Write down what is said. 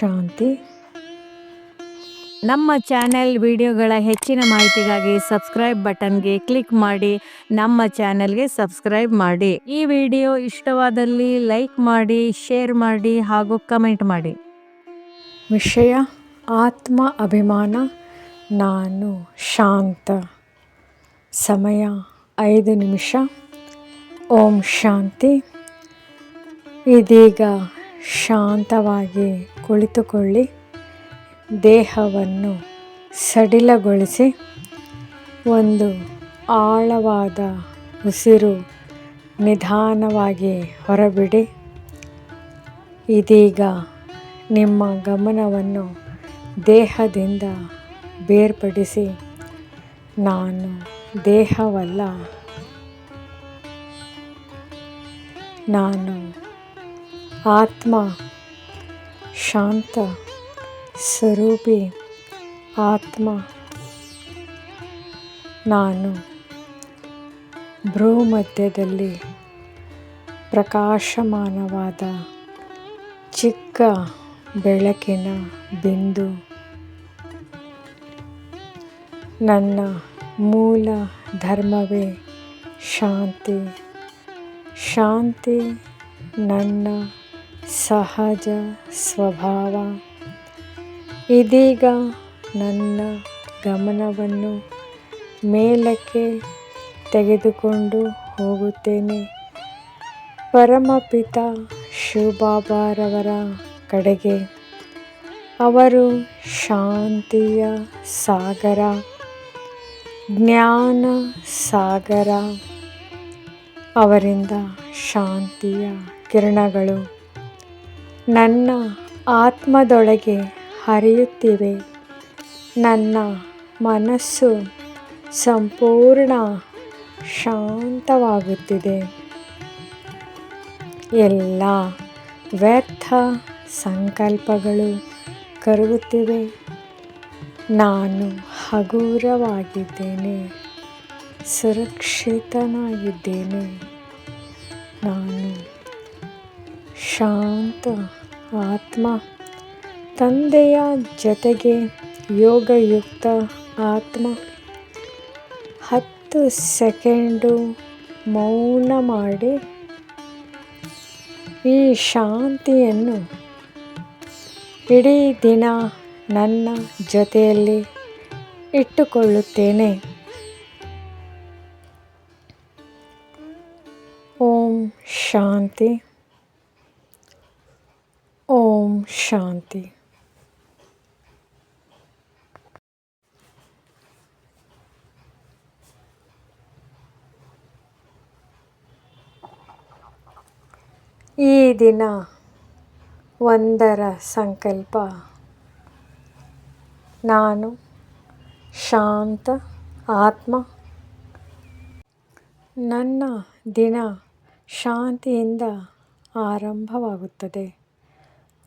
ಶಾಂತಿ. ನಮ್ಮ ಚಾನೆಲ್ ವಿಡಿಯೋಗಳ ಹೆಚ್ಚಿನ ಮಾಹಿತಿಗಾಗಿ ಸಬ್ಸ್ಕ್ರೈಬ್ ಬಟನ್ಗೆ ಕ್ಲಿಕ್ ಮಾಡಿ, ನಮ್ಮ ಚಾನೆಲ್ಗೆ ಸಬ್ಸ್ಕ್ರೈಬ್ ಮಾಡಿ. ಈ ವಿಡಿಯೋ ಇಷ್ಟವಾದಲ್ಲಿ ಲೈಕ್ ಮಾಡಿ, ಶೇರ್ ಮಾಡಿ ಹಾಗೂ ಕಮೆಂಟ್ ಮಾಡಿ. ವಿಷಯ, ಆತ್ಮ ಅಭಿಮಾನ, ನಾನು ಶಾಂತ. ಸಮಯ, ಐದು ನಿಮಿಷ. ಓಂ ಶಾಂತಿ. ಇದೀಗ ಶಾಂತವಾಗಿ ಕುಳಿತುಕೊಳ್ಳಿ. ದೇಹವನ್ನು ಸಡಿಲಗೊಳಿಸಿ. ಒಂದು ಆಳವಾದ ಉಸಿರು ನಿಧಾನವಾಗಿ ಹೊರಬಿಡಿ. ಇದೀಗ ನಿಮ್ಮ ಗಮನವನ್ನು ದೇಹದಿಂದ ಬೇರ್ಪಡಿಸಿ. ನಾನು ದೇಹವಲ್ಲ. ನಾನು ಆತ್ಮ ಶಾಂತ ಸ್ವರೂಪಿ ಆತ್ಮ, ನಾನು. ಭ್ರೂಮಧ್ಯದಲ್ಲಿ ಪ್ರಕಾಶಮಾನವಾದ ಚಿಕ್ಕ ಬೆಳಕಿನ ಬಿಂದು, ನನ್ನ ಮೂಲ ಧರ್ಮವೇ ಶಾಂತಿ. ಶಾಂತಿ ನನ್ನ ಸಹಜ ಸ್ವಭಾವ. ಇದೀಗ ನನ್ನ ಗಮನವನ್ನು ಮೇಲಕ್ಕೆ ತೆಗೆದುಕೊಂಡು ಹೋಗುತ್ತೇನೆ. ಪರಮಪಿತ ಶಿವಬಾಬಾರವರ ಕಡೆಗೆ. ಅವರು ಶಾಂತಿಯ ಸಾಗರ, ಜ್ಞಾನ ಸಾಗರ. ಅವರಿಂದ ಶಾಂತಿಯ ಕಿರಣಗಳು ನನ್ನ ಆತ್ಮದೊಳಗೆ ಹರಿಯುತ್ತಿವೆ. ನನ್ನ ಮನಸ್ಸು ಸಂಪೂರ್ಣ ಶಾಂತವಾಗುತ್ತಿದೆ. ಎಲ್ಲ ವ್ಯರ್ಥ ಸಂಕಲ್ಪಗಳು ಕರಗುತ್ತಿವೆ. ನಾನು ಹಗುರವಾಗಿದ್ದೇನೆ, ಸುರಕ್ಷಿತನಾಗಿದ್ದೇನೆ. ನಾನು ಶಾಂತ ಆತ್ಮ. ತಂದೆಯ ಜೊತೆಗೆ ಯೋಗಯುಕ್ತ ಆತ್ಮ. ಹತ್ತು ಸೆಕೆಂಡು ಮೌನ ಮಾಡಿ ಈ ಶಾಂತಿಯನ್ನು ಇಡೀ ದಿನ ನನ್ನ ಜೊತೆಯಲ್ಲಿ ಇಟ್ಟುಕೊಳ್ಳುತ್ತೇನೆ. ಓಂ ಶಾಂತಿ. ಓಂ ಶಾಂತಿ. ಈ ದಿನ ಒಂದರ ಸಂಕಲ್ಪ. ನಾನು ಶಾಂತ ಆತ್ಮ. ನನ್ನ ದಿನ ಶಾಂತಿಯಿಂದ ಆರಂಭವಾಗುತ್ತದೆ.